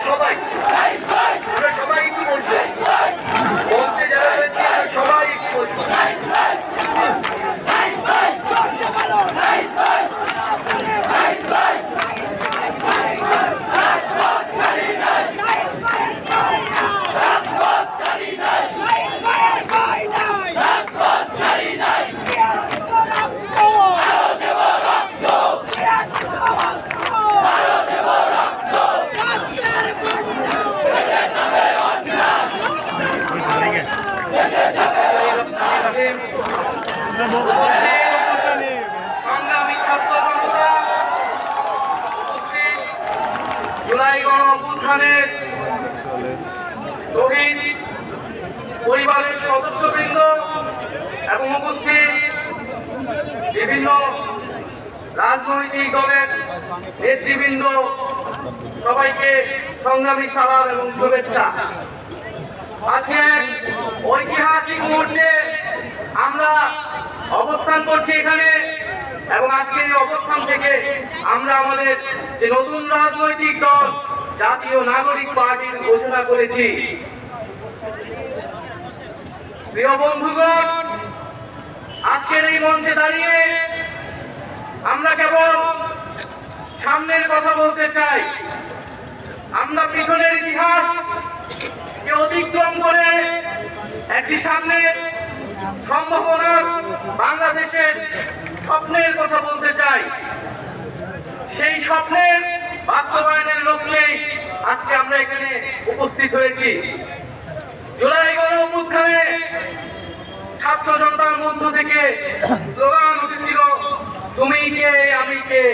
সবাই সবাই একটু বলব মঞ্চে যারা রয়েছে আমরা সবাই একটু বলব সংগ্রামী ছাত্র জনতা উপস্থিত জুলাই গণ শহীদ পরিবারের সদস্যবৃন্দ এবং উপস্থিত বিভিন্ন রাজনৈতিক দলের নেতৃবৃন্দ, সবাইকে সংগ্রামী সালাম এবং শুভেচ্ছা। আজকে ঐতিহাসিক মুহূর্তে আমরা অবস্থান করছি এখানে এবং আজকে এই অবস্থান থেকে আমরা আমাদের যে নতুন রাজনৈতিক দল জাতীয় নাগরিক পার্টির ঘোষণা করেছি। প্রিয় বন্ধুগণ, আজকের এই মঞ্চে দাঁড়িয়ে আমরা কেবল সামনের কথা বলতে চাই। আমরা পিছনের ইতিহাস অতিক্রম করে একটি সামনের সম্ভাবনার বাংলাদেশের স্বপ্নের কথা বলতে চাই। সেই স্বপ্নের বাস্তবায়নের লক্ষ্যেই আজকে আমরা এখানে উপস্থিত হয়েছি। জুলাই গণ অভ্যুত্থানে ছাত্র জনতার মধ্য থেকে স্লোগান উঠেছিল, তুমি কে, আমি কে।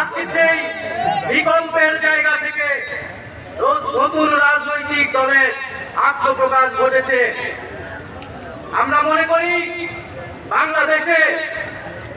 আজকে সেই বিকল্পের জায়গা থেকে নতুন রাজনৈতিক দলের আত্মপ্রকাশ ঘটেছে। আমরা মনে করি, বাংলাদেশে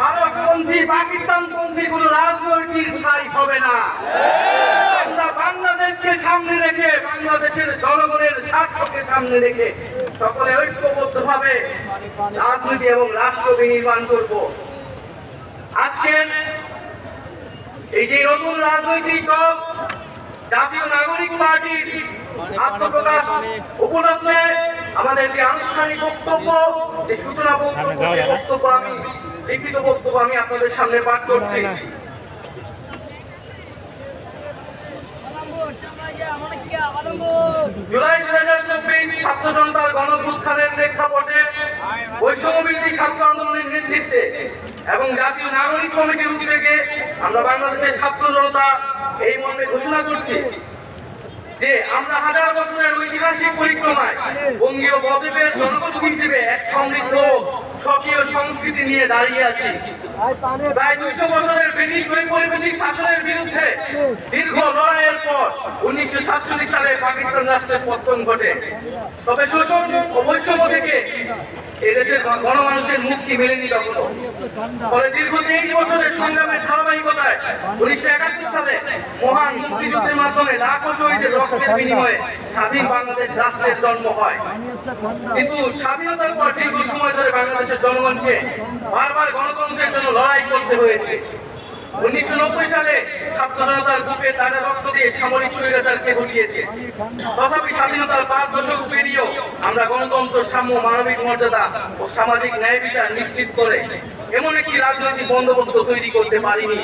ভারতপন্থী পাকিস্তানপন্থী কোন রাজনৈতিক ঠাই হবে না। আমরা বাংলাদেশকে সামনে রেখে, বাংলাদেশের জনগণের স্বার্থকে সামনে রেখে সকলে ঐক্যবদ্ধ ভাবে রাজনীতি এবং রাষ্ট্র নির্মাণ করব। আজকের এই যে নতুন রাজনৈতিক দল, জাতীয় নাগরিক পার্টির আত্মপ্রকাশ উপলক্ষে আমাদের যে আনুষ্ঠানিক বক্তব্য যে সূচনা বক্তব্য বক্তব্য আমি লিখিত বক্তব্য আমি আপনাদের সামনে পাঠ করছি। জুলাই দুই হাজার চব্বিশ ছাত্র জনতার প্রেক্ষাপটে ছাত্র আন্দোলনের নেতৃত্বে এবং জাতীয় নাগরিক কমিটির উদ্যোগে আমরা বাংলাদেশের ছাত্র জনতা এই মর্মে ঘোষণা করছি। যে আমরা হাজার বছরের ঐতিহাসিক পরিক্রমায় বঙ্গীয় বদ্বীপের জনগোষ্ঠী হিসেবে এক সমৃদ্ধ, স্বকীয় সংস্কৃতি নিয়ে দাঁড়িয়ে আছি। প্রায় দুইশো বছরের ব্রিটিশ ঔপনিবেশিক শাসনের বিরুদ্ধে দীর্ঘ লড়াইয়ের পর উনিশশো সাতচল্লিশ সালে পাকিস্তান রাষ্ট্রের পতন ঘটে। তবে শোষণ ও বৈষম্য থেকে এদেশের গণমানুষের মুক্তি মেলেনি কখনো। ফলে দীর্ঘ তেইশ বছরের সংগ্রামের ধারাবাহিকতায় উনিশশো একাত্তর সালে মহান মুক্তিযুদ্ধের মাধ্যমে লাখো শহীদের রক্তের বিনিময়ে স্বাধীন বাংলাদেশ রাষ্ট্রের জন্ম হয়। কিন্তু স্বাধীনতার পর দীর্ঘ সময় ধরে বাংলাদেশের জনগণকে বারবার গণতন্ত্রের জন্য লড়াই করতে হয়েছে। উনিশশো নব্বই সালে ছাত্র জনতার বুকে তারা রক্ত দিয়ে সামরিক স্বৈরাচারকে ঘটিয়েছে তথাপি স্বাধীনতার পাঁচ দশক পেরিয়েও আমরা গণতন্ত্র সাম্য মানবিক মর্যাদা ও সামাজিক ন্যায় বিচার নিশ্চিত করে এমন একটি রাজনৈতিক বন্দোবস্ত তৈরি করতে পারিনি।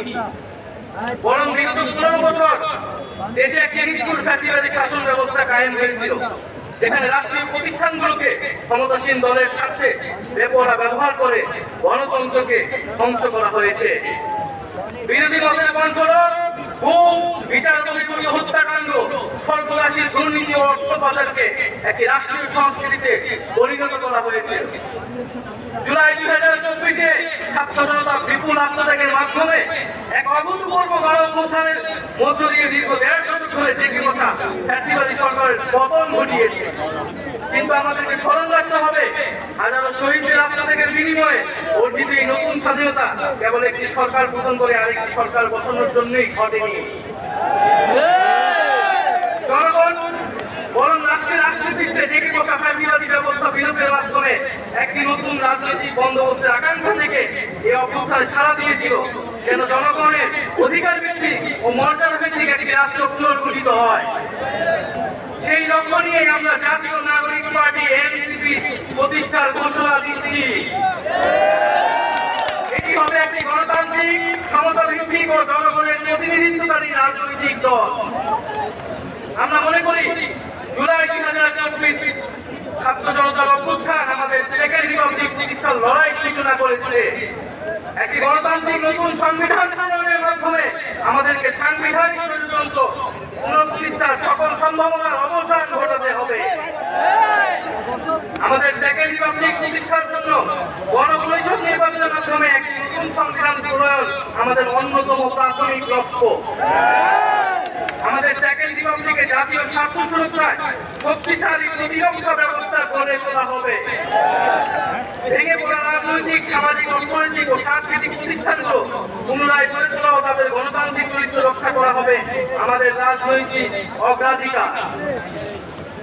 বরং বিগত পনেরো বছর দেশে একটি নিষ্ঠুর শাসন ব্যবস্থা কায়েম হয়েছিল, যেখানে রাষ্ট্রীয় প্রতিষ্ঠানগুলোকে ক্ষমতাসীন দলের সাথে বেপরা ব্যবহার করে গণতন্ত্রকে ধ্বংস করা হয়েছে। বিরোধী মতের কণ্ঠরোধ গুম বিচার হত্যাকাণ্ড। সর্বনাশী দুর্নীতি রাষ্ট্রীয় সংস্কৃতিতে পরিণত করা হয়েছে। জুলাই দুই হাজার চব্বিশে ছাত্র জনতা বিপুল আত্মত্যাগের মাধ্যমে এক অভূতপূর্ব গণঅভ্যুত্থানের মধ্য দিয়ে দীর্ঘ দেড় সরকারের পতন ঘটিয়েছে। কিন্তু আমাদেরকে স্মরণ রাখতে হবে, হাজারো শহীদদের আত্মত্যাগের বিনিময়ে অর্জিত এই নতুন স্বাধীনতা কেবল একটি সরকার পতন করে আরেকটি সরকার বসানোর জন্যই ঘটেনি। জনগণ, বরং রাষ্ট্রের রাষ্ট্রের পৃষ্ঠে জেগে বসা ফ্যাসিবাদী ব্যবস্থা বিলোপের মাধ্যমে একটি নতুন রাজনৈতিক বন্দোবস্তের আকাঙ্ক্ষা থেকে এই অভ্যুত্থানে সাড়া দিয়েছিল। যেন জনগণের অধিকার ভিত্তিক ও মর্যাদা ভিত্তিক একটি রাষ্ট্র পুনর্গঠিত হয়। সেই লক্ষ্য নিয়ে আমরা জাতীয় নাগরিক পার্টি এনসিপি প্রতিষ্ঠার ঘোষণা দিচ্ছি। এটি হবে একটি গণতান্ত্রিক সমতা ভিত্তিক ও জনগণের প্রতিনিধিত্বকারী রাজনৈতিক দল। আমরা মনে করি, জুলাই দুই হাজার চব্বিশ ছাত্র জনতার অভ্যুত্থান আমাদের সেকেন্ড রিপাবলিক প্রতিষ্ঠার লড়াই সূচনা করেছে। একটি গণতান্ত্রিক নতুন সংবিধান প্রণয়নের মাধ্যমে আমাদেরকে সাংবিধানিক ষড়যন্ত্র পুনঃপ্রতিষ্ঠার সকল সম্ভাবনার অবসান ঘটাতে হবে। আমাদের সেকেন্ড রিপাবলিক প্রতিষ্ঠার জন্য গণপরিষদ নির্বাচনের মাধ্যমে একটি নতুন সংবিধান প্রণয়ন আমাদের অন্যতম প্রাথমিক লক্ষ্য। আমাদের সেকেন্ড রিপাবলিকে জাতীয় স্বার্থ সুরক্ষায় শক্তিশালী প্রতিরক্ষা ব্যবস্থা গড়ে তোলা হবে। ভেঙে পড়া রাজনৈতিক, সামাজিক, অর্থনৈতিক ও সাংস্কৃতিক প্রতিষ্ঠানগুলো পুনরায় গড়ে তোলা ও তাদের গণতান্ত্রিক চরিত্র রক্ষা করা হবে আমাদের রাজনৈতিক অগ্রাধিকার।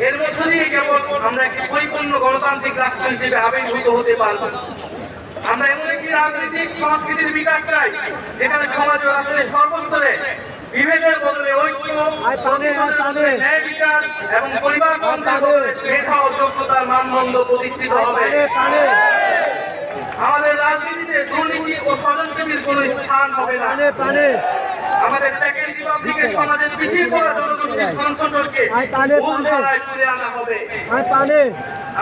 এর মধ্য দিয়ে কেবল আমরা একটি পরিপূর্ণ গণতান্ত্রিক রাষ্ট্র হিসেবে আবির্ভূত হতে পারব আমরা এমন একটি রাজনৈতিক সংস্কৃতির বিকাশ চাই, যেখানে সমাজ ও রাষ্ট্রের সর্বস্তরে বিভেদের বদলে ঐক্য ন্যায় বিচার এবং পরিবার মেধা ও যোগ্যতার মানদণ্ড প্রতিষ্ঠিত হবে। আমাদের রাজনীতিতে দুর্নীতি ও স্বজনপ্রীতির কোনো স্থান হবে না। আমাদের সমাজের পিছিয়ে পড়া জনগোষ্ঠীর কণ্ঠস্বরকে তালে, আনা হবে।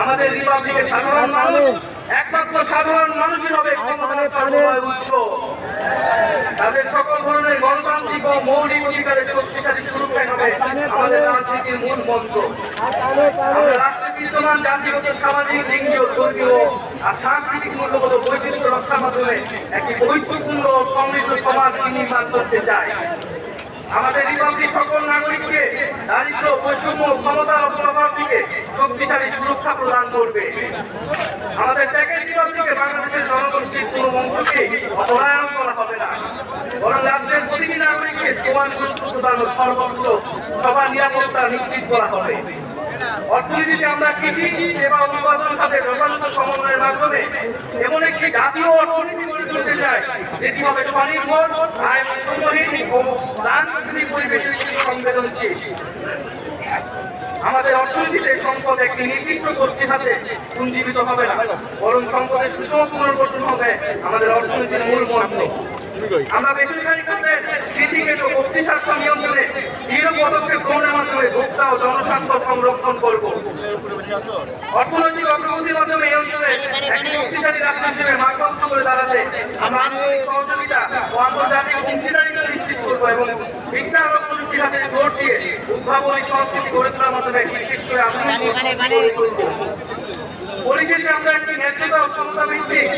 আমাদের সাধারণ মানুষ একমাত্র সাধারণ মানুষই হবে ক্ষমতার উৎস। তাদের সকল ধরনের গণতান্ত্রিক ও মৌলিক অধিকারের শক্তিশালী সুরক্ষাই হবে আমাদের রাজনীতির মূল মন্ত্র। আয় পানে পানে আমরা রাষ্ট্রে বিদ্যমান জাতিগত, সামাজিক, লিঙ্গীয়, ধর্মীয় আর সাংস্কৃতিক মূল্যবোধ বৈচিত্র্য রক্ষার মাধ্যমে একটি ও সমৃদ্ধ সমাজ নির্মাণ করতে চায় আমাদের রিপাবলিক সকল নাগরিককে দারিদ্র, বৈষম্য ক্ষমতার অপপ্রভাব থেকে শক্তিশালী সুরক্ষা প্রদান করবে। আমাদের সেকেন্ড রিপাবলিকে বাংলাদেশের জনগোষ্ঠীর কোনো অংশকে অপরায়ণ করা হবে না। বরং রাজ্যের প্রতিটি নাগরিককে সমান গুরুত্ব প্রদান সর্বত্র সবার নিরাপত্তা নিশ্চিত করা হবে। অর্থনীতিতে আমরা কৃষি সেবা উৎপাদন খাতে যথাযথ সমন্বয়ের মাধ্যমে এমন একটি জাতীয় অর্থনীতি গড়ে তুলতে চাই যেটি হবে স্বনির্ভর, আয় বৈষম্যহীন ও প্রাণপ্রাকৃতিক পরিবেশের সংবেদনশীল। আমাদের অর্থনীতিতে সংসদ একটি নির্দিষ্ট গোষ্ঠীর হাতে পুঞ্জীবিত হবে না, বরং সম্পদের সুষম পুনর্গঠন হবে আমাদের অর্থনীতির মূল মন্ত্র। আমরা বেসরকারি খাতের গোষ্ঠী স্বার্থ নিয়ন্ত্রণে দৃঢ় পদক্ষেপ গ্রহণের মাধ্যমে ভোক্তা ও জনস্বার্থ সংরক্ষণ করব। অর্থনৈতিক অগ্রগতির মাধ্যমে এই অঞ্চলে একটি শক্তিশালী রাষ্ট্র হিসেবে মার্গদর্শ করে দাঁড়াতে আমরা আন্তরিক সহযোগিতা ও আন্তর্জাতিক অংশীদারিতা নিশ্চিত করব এবং বিজ্ঞান ও প্রযুক্তির হাতে জোর দিয়ে উদ্ভাবনী সংস্কৃতি গড়ে তোলার মাধ্যমে একটি টেকসই আধুনিক পরিশেষে আমরা একটি ন্যায্যতা ও সমতা ভিত্তিক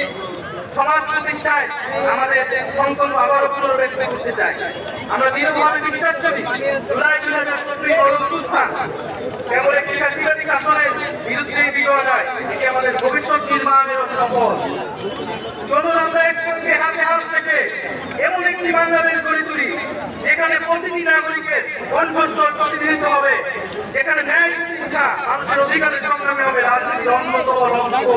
সমাজ প্রতিষ্ঠায় আমাদের সংকল্প আবারও পুনর্ব্যক্ত করতে চাই আমরা দৃঢ়ভাবে বিশ্বাস করি, জুলাই দুই হাজার চব্বিশ গণঅভ্যুত্থান কেবল একটি ফ্যাসিবাদী শাসনের বিরুদ্ধে বিজয় নয়, এটি আমাদের ভবিষ্যৎ নির্মাণের সফল। চলুন আমরা একসঙ্গে হাতে হাত থেকে এমন একটি বাংলাদেশ গড়ে তুলি, যেখানে প্রতিটি নাগরিকের কণ্ঠস্বর প্রতিনিধিত্ব হবে, যেখানে ন্যায় প্রতিষ্ঠা মানুষের অধিকারের সংগ্রামে হবে রাজনীতির অন্যতম লক্ষ্য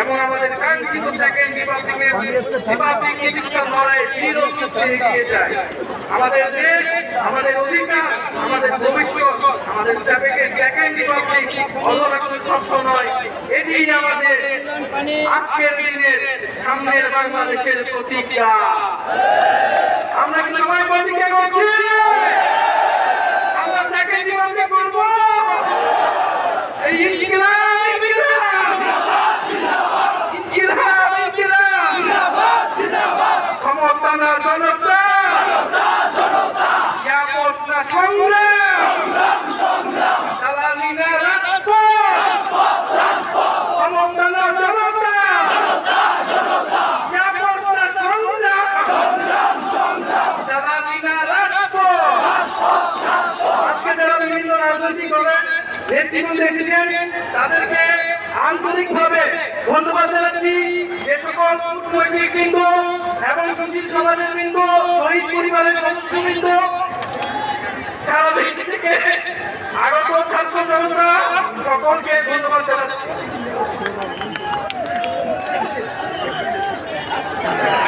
এবং আমাদের আমাদের অধিকার আমাদের ভবিষ্যৎ আমাদের সেকেন্ড রিপাবলিক নয় এটি আমাদের আজকের দিনের সামনের বাংলাদেশের প্রতিজ্ঞা আমরা কি সবাই প্রতিজ্ঞা করছি আমরা করব। ক্ষমতা না জনতা সংগ্রাম দালালি না রাজপথ ক্ষমতা না জনতা জাপস না সংগ্রাম দালালি না রাজপথ আজকে যারা বিভিন্ন রাজনৈতিক দলের নেতৃবৃন্দ এসেছেন, তাদেরকে আন্তরিকভাবে ধন্যবাদ জানাচ্ছি। যে সকল কূটনৈতিক বৃন্দ এবং সুশীল সমাজের বৃন্দ, শহীদ পরিবারের সদস্যবৃন্দ সারা দেশ থেকে আগত ছাত্র জনতা, সকলকে ধন্যবাদ জানাচ্ছি।